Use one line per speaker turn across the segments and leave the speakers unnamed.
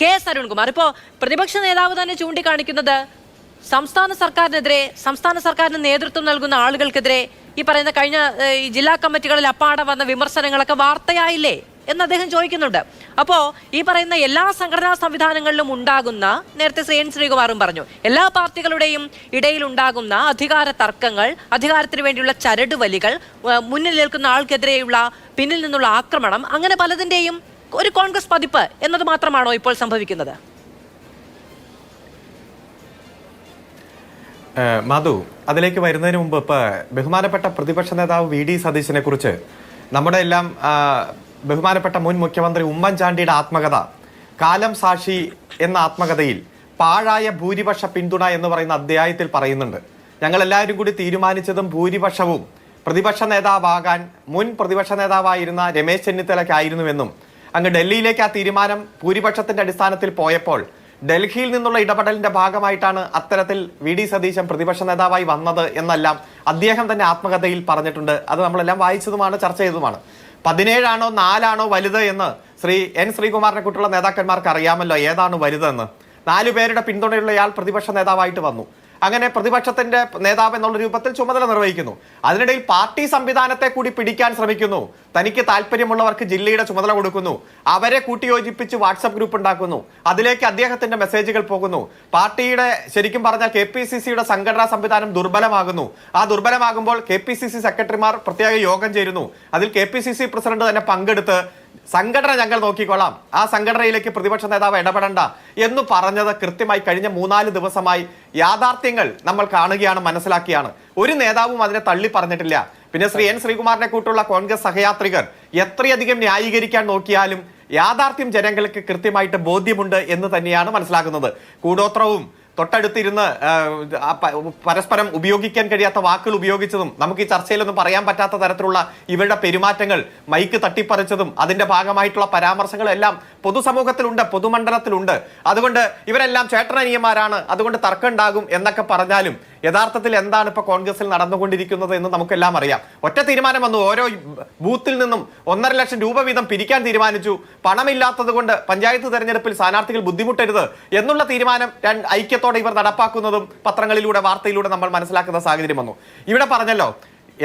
K S Arunkumar. ഇപ്പോ പ്രതിപക്ഷ നേതാവ് തന്നെ ചൂണ്ടിക്കാണിക്കുന്നത് സംസ്ഥാന സർക്കാരിനെതിരെ സംസ്ഥാന സർക്കാരിന് നേതൃത്വം നൽകുന്ന ആളുകൾക്കെതിരെ ഈ പറയുന്ന കഴിഞ്ഞ ഈ ജില്ലാ കമ്മിറ്റികളിൽ അപ്പാടെ വന്ന വിമർശനങ്ങളൊക്കെ വാർത്തയായില്ലേ എന്ന് അദ്ദേഹം ചോദിക്കുന്നുണ്ട്. അപ്പോ ഈ പറയുന്ന എല്ലാ സംഘടനാ സംവിധാനങ്ങളിലും ഉണ്ടാകുന്ന നേരത്തെ ശ്രീ എൻ ശ്രീകുമാറും പറഞ്ഞു എല്ലാ പാർട്ടികളുടെയും ഇടയിൽ ഉണ്ടാകുന്ന അധികാര തർക്കങ്ങൾ അധികാരത്തിന് വേണ്ടിയുള്ള ചരടുവലികൾ മുന്നിൽ നിൽക്കുന്ന ആൾക്കെതിരെയുള്ള പിന്നിൽ നിന്നുള്ള ആക്രമണം അങ്ങനെ പലതിന്റെയും ഒരു കോൺഗ്രസ് പതിപ്പ് എന്നത് മാത്രമാണോ ഇപ്പോൾ സംഭവിക്കുന്നത്?
മധു അതിലേക്ക് വരുന്നതിന് മുമ്പ് ഇപ്പൊ ബഹുമാനപ്പെട്ട പ്രതിപക്ഷ നേതാവ് വി ഡി സതീശനെ കുറിച്ച് നമ്മുടെ എല്ലാം ബഹുമാനപ്പെട്ട മുൻ മുഖ്യമന്ത്രി ഉമ്മൻചാണ്ടിയുടെ ആത്മകഥ കാലം സാക്ഷി എന്ന ആത്മകഥയിൽ പാഴായ ഭൂരിപക്ഷ പിന്തുണ എന്ന് പറയുന്ന അധ്യായത്തിൽ പറയുന്നുണ്ട്. ഞങ്ങൾ എല്ലാവരും കൂടി തീരുമാനിച്ചതും ഭൂരിപക്ഷവും പ്രതിപക്ഷ നേതാവാകാൻ മുൻ പ്രതിപക്ഷ നേതാവായിരുന്ന രമേശ് ചെന്നിത്തലയ്ക്കായിരുന്നുവെന്നും അങ്ങ് ഡൽഹിയിലേക്ക് ആ തീരുമാനം ഭൂരിപക്ഷത്തിന്റെ അടിസ്ഥാനത്തിൽ പോയപ്പോൾ ഡൽഹിയിൽ നിന്നുള്ള ഇടപെടലിന്റെ ഭാഗമായിട്ടാണ് അത്തരത്തിൽ വി ഡി സതീശൻ പ്രതിപക്ഷ നേതാവായി വന്നത് എന്നെല്ലാം അദ്ദേഹം തന്നെ ആത്മകഥയിൽ പറഞ്ഞിട്ടുണ്ട്. അത് നമ്മളെല്ലാം വായിച്ചതുമാണ് ചർച്ച ചെയ്തതുമാണ്. പതിനേഴാണോ നാലാണോ വലുത് എന്ന് ശ്രീ എൻ ശ്രീകുമാറിനെ കുറിച്ചുള്ള നേതാക്കന്മാർക്ക് അറിയാമല്ലോ ഏതാണ് വലുതെന്ന്. നാലു പേരുടെ പിന്തുണയുള്ള ഇയാൾ പ്രതിപക്ഷ നേതാവായിട്ട് വന്നു. അങ്ങനെ പ്രതിപക്ഷത്തിന്റെ നേതാവ് എന്നുള്ള രൂപത്തിൽ ചുമതല നിർവഹിക്കുന്നു. അതിനിടയിൽ പാർട്ടി സംവിധാനത്തെ കൂടി പിടിക്കാൻ ശ്രമിക്കുന്നു. തനിക്ക് താല്പര്യമുള്ളവർക്ക് ജില്ലയുടെ ചുമതല കൊടുക്കുന്നു. അവരെ കൂട്ടിയോജിപ്പിച്ച് വാട്സപ്പ് ഗ്രൂപ്പ് ഉണ്ടാക്കുന്നു. അതിലേക്ക് അദ്ദേഹത്തിന്റെ മെസ്സേജുകൾ പോകുന്നു. പാർട്ടിയുടെ ശരിക്കും പറഞ്ഞാൽ കെ പി സി സിയുടെ സംഘടനാ സംവിധാനം ദുർബലമാകുന്നു. ആ ദുർബലമാകുമ്പോൾ കെ പി സി സി സെക്രട്ടറിമാർ പ്രത്യേക യോഗം ചേരുന്നു. അതിൽ K P C C president തന്നെ പങ്കെടുത്ത് സംഘടന ഞങ്ങൾ നോക്കിക്കൊള്ളാം. ആ സംഘടനയിലേക്ക് പ്രതിപക്ഷ നേതാവ് ഇടപെടണ്ട എന്ന് പറഞ്ഞത് കൃത്യമായി കഴിഞ്ഞ മൂന്നാൽ ദിവസമായി യാഥാർത്ഥ്യങ്ങൾ നമ്മൾ കാണുകയാണ് മനസ്സിലാക്കിയാണ്. ഒരു നേതാവും അതിനെ തള്ളി പറഞ്ഞിട്ടില്ല. പിന്നെ ശ്രീ എൻ ശ്രീകുമാറിനെ കൂട്ടുള്ള കോൺഗ്രസ് സഹയാത്രികർ എത്രയധികം ന്യായീകരിക്കാൻ നോക്കിയാലും യാഥാർത്ഥ്യം ജനങ്ങൾക്ക് കൃത്യമായിട്ട് ബോധ്യമുണ്ട് എന്ന് തന്നെയാണ് മനസ്സിലാക്കുന്നത്. കൂടോത്രവും തൊട്ടടുത്തിരുന്ന് പരസ്പരം ഉപയോഗിക്കാൻ കഴിയാത്ത വാക്കുകൾ ഉപയോഗിച്ചതും നമുക്ക് ഈ ചർച്ചയിലൊന്നും പറയാൻ പറ്റാത്ത തരത്തിലുള്ള ഇവരുടെ പെരുമാറ്റങ്ങൾ മൈക്ക് തട്ടിപ്പറിച്ചതും അതിന്റെ ഭാഗമായിട്ടുള്ള പരാമർശങ്ങൾ എല്ലാം പൊതുസമൂഹത്തിലുണ്ട് പൊതുമണ്ഡലത്തിലുണ്ട്. അതുകൊണ്ട് ഇവരെല്ലാം ചേട്ടനനിയന്മാരാണ് അതുകൊണ്ട് തർക്കം ഉണ്ടാകും എന്നൊക്കെ പറഞ്ഞാലും യഥാർത്ഥത്തിൽ എന്താണ് ഇപ്പോൾ കോൺഗ്രസിൽ നടന്നുകൊണ്ടിരിക്കുന്നത് എന്ന് നമുക്കെല്ലാം അറിയാം. ഒറ്റ തീരുമാനം വന്നു. ഓരോ ബൂത്തിൽ നിന്നും ഒന്നര ലക്ഷം രൂപ വീതം പിരിക്കാൻ തീരുമാനിച്ചു. പണമില്ലാത്തത് കൊണ്ട് പഞ്ചായത്ത് തെരഞ്ഞെടുപ്പിൽ സ്ഥാനാർത്ഥികൾ ബുദ്ധിമുട്ടരുത് എന്നുള്ള തീരുമാനം ഐക്യത്തോടെ ഇവർ നടപ്പാക്കുന്നതും പത്രങ്ങളിലൂടെ വാർത്തയിലൂടെ നമ്മൾ മനസ്സിലാക്കുന്ന സാഹചര്യം വന്നു. ഇവിടെ പറഞ്ഞല്ലോ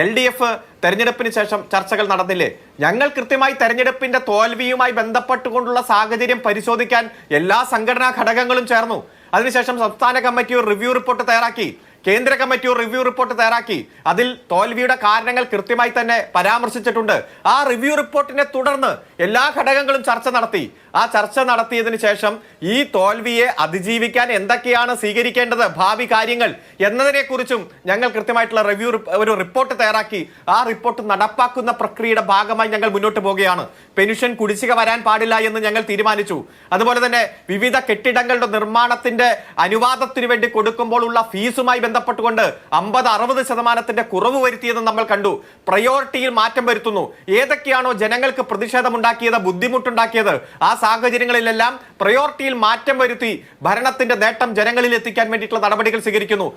എൽ ഡി എഫ് തെരഞ്ഞെടുപ്പിന് ശേഷം ചർച്ചകൾ നടന്നില്ലേ? ഞങ്ങൾ കൃത്യമായി തെരഞ്ഞെടുപ്പിന്റെ തോൽവിയുമായി ബന്ധപ്പെട്ടുകൊണ്ടുള്ള സാഹചര്യം പരിശോധിക്കാൻ എല്ലാ സംഘടനാ ഘടകങ്ങളും ചേർന്നു. അതിനുശേഷം സംസ്ഥാന കമ്മിറ്റി ഒരു റിവ്യൂ റിപ്പോർട്ട് തയ്യാറാക്കി. കേന്ദ്ര കമ്മിറ്റി റിവ്യൂ റിപ്പോർട്ട് തയ്യാറാക്കി. അതിൽ തോൽവിയുടെ കാരണങ്ങൾ കൃത്യമായി തന്നെ പരാമർശിച്ചിട്ടുണ്ട്. ആ റിവ്യൂ റിപ്പോർട്ടിനെ തുടർന്ന് എല്ലാ ഘടകങ്ങളും ചർച്ച നടത്തി. ആ ചർച്ച നടത്തിയതിനു ശേഷം ഈ തോൽവിയെ അതിജീവിക്കാൻ എന്തൊക്കെയാണ് സ്വീകരിക്കേണ്ടത് ഭാവി കാര്യങ്ങൾ എന്നതിനെക്കുറിച്ചും ഞങ്ങൾ കൃത്യമായിട്ടുള്ള റിവ്യൂ ഒരു റിപ്പോർട്ട് തയ്യാറാക്കി. ആ റിപ്പോർട്ട് നടപ്പാക്കുന്ന പ്രക്രിയയുടെ ഭാഗമായി ഞങ്ങൾ മുന്നോട്ട് പോവുകയാണ്. പെൻഷൻ കുടിശ്ശിക വരാൻ പാടില്ല എന്ന് ഞങ്ങൾ തീരുമാനിച്ചു. അതുപോലെ തന്നെ വിവിധ കെട്ടിടങ്ങളുടെ നിർമ്മാണത്തിന്റെ അനുവാദത്തിന് വേണ്ടി കൊടുക്കുമ്പോൾ ഉള്ള ഫീസുമായി ബന്ധപ്പെട്ടുകൊണ്ട് അമ്പത് അറുപത് ശതമാനത്തിന്റെ കുറവ് വരുത്തിയത് നമ്മൾ കണ്ടു. പ്രയോറിറ്റിയിൽ മാറ്റം വരുത്തുന്നു. ഏതൊക്കെയാണോ ജനങ്ങൾക്ക് പ്രതിഷേധമുണ്ടാക്കിയത് ബുദ്ധിമുട്ടുണ്ടാക്കിയത് ആ സാഹചര്യങ്ങളിലെല്ലാം പ്രയോറിറ്റിയിൽ മാറ്റം വരുത്തി ഭരണത്തിന്റെ നേട്ടം ജനങ്ങളിൽ എത്തിക്കാൻ വേണ്ടിയിട്ടുള്ള നടപടികൾ സ്വീകരിക്കുന്നു.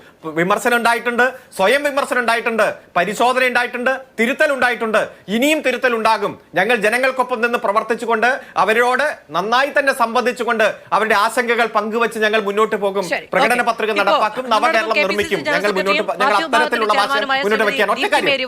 വിമർശനം ഉണ്ടായിട്ടുണ്ട് സ്വയം വിമർശനം ഉണ്ടായിട്ടുണ്ട് പരിശോധന ഉണ്ടായിട്ടുണ്ട് തിരുത്തൽ ഉണ്ടായിട്ടുണ്ട്. ഇനിയും തിരുത്തൽ ഉണ്ടാകും. ഞങ്ങൾ ജനങ്ങൾക്കൊപ്പം നിന്ന് പ്രവർത്തിച്ചുകൊണ്ട് അവരോട് നന്നായി തന്നെ സംബന്ധിച്ചുകൊണ്ട് അവരുടെ ആശങ്കകൾ പങ്കുവച്ച് ഞങ്ങൾ മുന്നോട്ട് പോകും. പ്രകടന പത്രിക നടപ്പാക്കും. നവകേരളം നിർമ്മിക്കും. ഞങ്ങൾ മുന്നോട്ട് ഞങ്ങൾ അത്തരത്തിലുള്ള മുന്നോട്ട് വയ്ക്കാൻ ഒറ്റ കാര്യം.